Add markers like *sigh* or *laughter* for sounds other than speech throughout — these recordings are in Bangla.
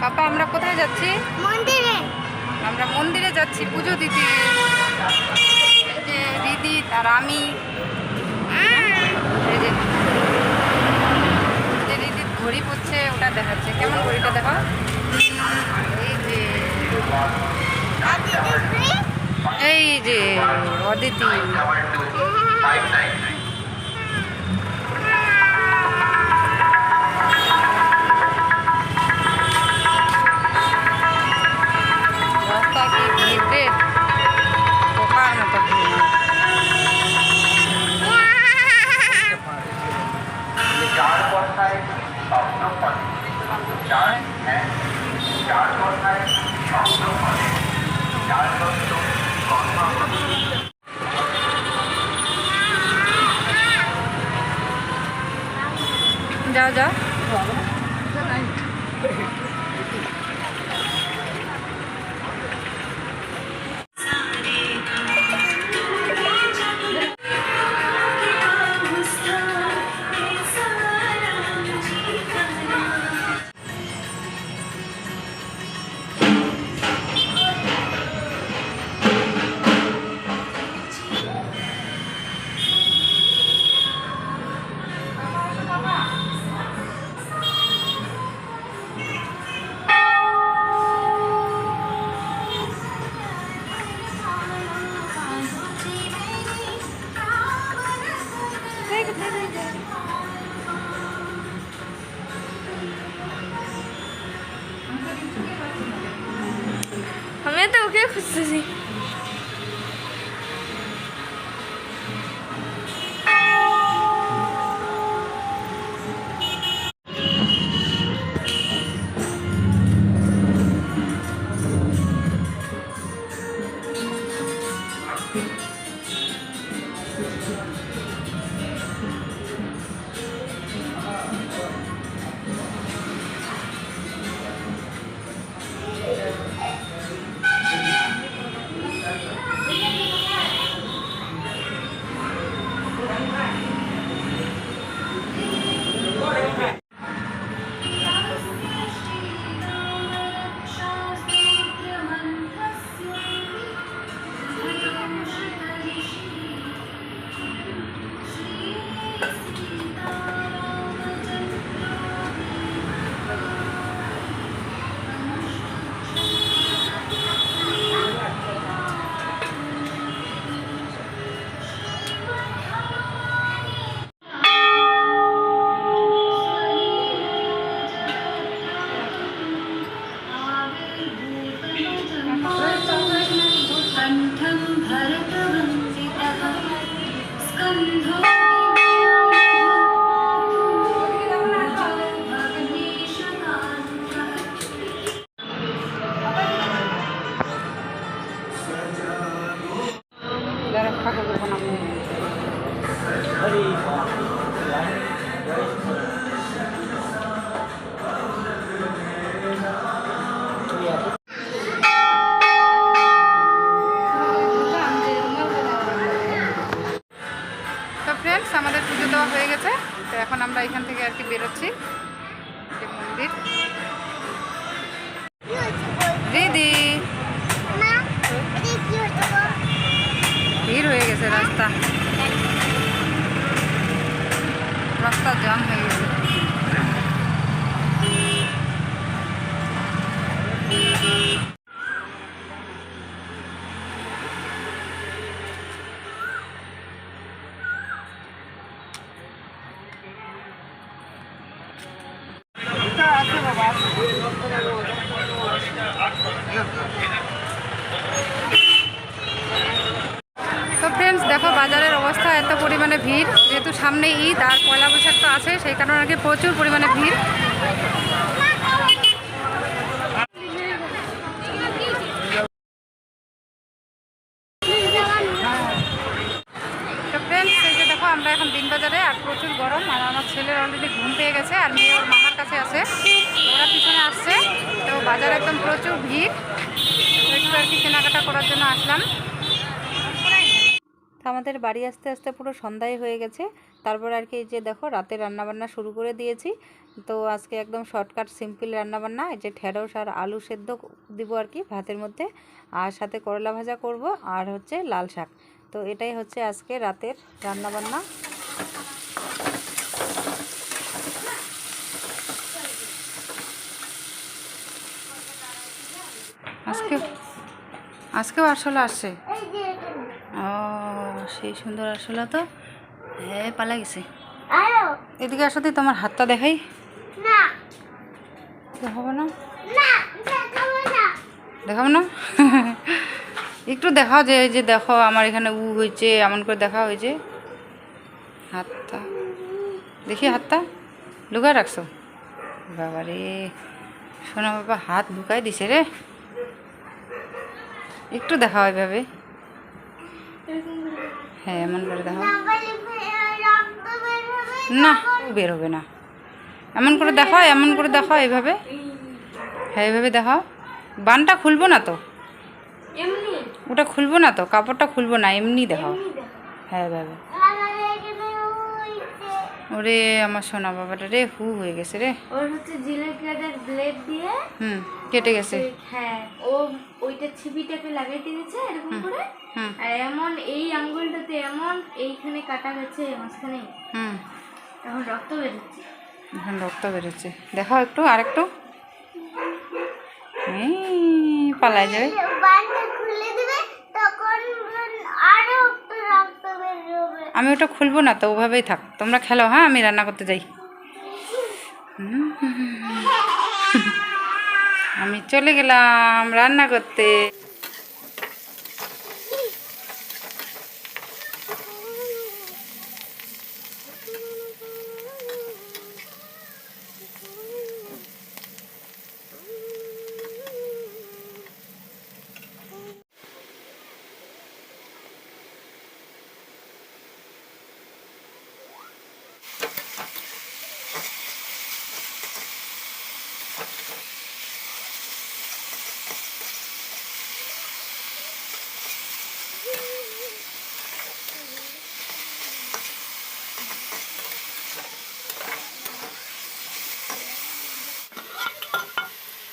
পাপা আমরা কোথায় যাচ্ছি? মন্দিরে। আমরা মন্দিরে যাচ্ছি পুজো দিতে। দিদি আর আমি। দিদির ঘড়ি পড়ছে ওটা দেখাচ্ছে। কেমন ঘড়িটা দেখো? এই যে। Aditi eu coisas assim. Thank তো ফ্রেন্ডস দেখো বাজারের অবস্থা, এত পরিমাণে ভিড়। যেহেতু সামনে ঈদ, আর পয়লা বৈশাখ তো আছে সেই কারণে নাকি প্রচুর পরিমাণে ভিড়। একদম প্রচুর ভিড়। একটু আর কি কেনাকাটা করার জন্য আসলাম। আমাদের বাড়ি আসতে আসতে পুরো সন্ধ্যায় হয়ে গেছে। তারপর আর কি যে দেখো, রাতে রান্নাবান্না শুরু করে দিয়েছি। তো আজকে একদম শর্টকাট, সিম্পল রান্নাবান্না, এই যে ঢেঁড়স আর আলু সেদ্ধ দিব আর কি ভাতের মধ্যে। আর সাথে করলা ভাজা করব আর হচ্ছে লাল শাক। তো এটাই হচ্ছে আজকে রাতের রান্নাবান্না। আজকে আজকেও আরশোলা আসছে। ও সেই সুন্দর আরশোলা তো। হ্যাঁ পালা গেছে। এদিকে আসতে তোমার হাতটা দেখাই। দেখাবো না? দেখাবো না। *laughs* একটু দেখাও যে এই যে দেখো আমার এখানে উ হয়েছে এমন করে দেখা হয়েছে। হাতটা। দেখি হাতটা। লুকায় রাখছো? বাবা রে শোনা বাবা হাত লুকাই দিছে রে। একটু দেখাও এভাবে হ্যাঁ এমন করে দেখা না বেরোবে বের হবে না। এমন করে দেখা এমন করে দেখা এভাবে। হ্যাঁ এভাবে দেখাও বানটা খুলবো না তো? ওটা খুলবো না তো? কাপড়টা খুলবো না এমনি দেখাও হ্যাঁ এভাবে। ওরে আমার সোনা বাবাটা রে হু হয়ে গেছে রে। ওর হচ্ছে জিলেট কাটার ব্লেড দিয়ে হুম কেটে গেছে। হ্যাঁ ও ওইটা ছিপিটাকে লাগাইতে গেছে এরকম করে। আর এমন এই আঙ্গুলটাতে এমন এইখানে কাটা গেছে মাঝখানে। হুম। এখন রক্ত বেরোচ্ছে। এখন রক্ত বেরোচ্ছে। দেখাও একটু আর একটু পালায় যাবে বানটা খুলে দিবে তখন আরও রক্ত বেরোবে আমি ওটা খুলবো না, তো ওভাবেই থাক। তোমরা খেলো হ্যাঁ? আমি রান্না করতে যাই। আমি চলে গেলাম রান্না করতে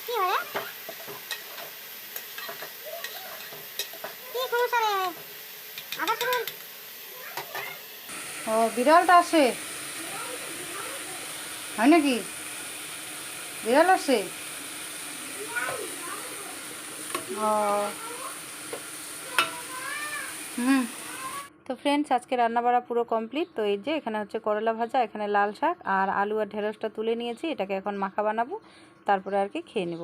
কি হয় কি সমস্যা রে আবার শুনুন ও, বিড়ালটা আসে? হয় নাকি? বিড়াল আসে? ও। হুম। তো ফ্রেন্ডস আজকে রান্নাবাড়া পুরো কমপ্লিট তো এই যে, এখানে হচ্ছে করলা ভাজা, এখানে লাল শাক আর আলু আর ঢেঁড়সটা তুলে নিয়েছি। এটাকে এখন মাখা বানাবো। তারপরে আর কি খেয়ে নেব।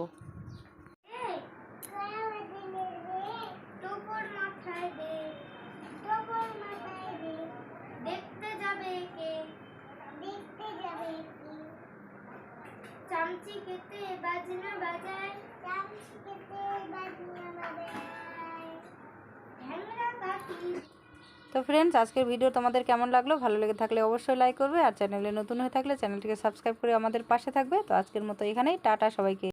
তো ফ্রেন্ডস আজকের ভিডিও তোমাদের কেমন লাগল? ভালো লেগে থাকলে অবশ্যই লাইক করবে আর চ্যানেলে নতুন হয়ে থাকলে চ্যানেলটিকে সাবস্ক্রাইব করে আমাদের পাশে থাকবে। তো আজকের মতো এখানেই। টাটা সবাইকে।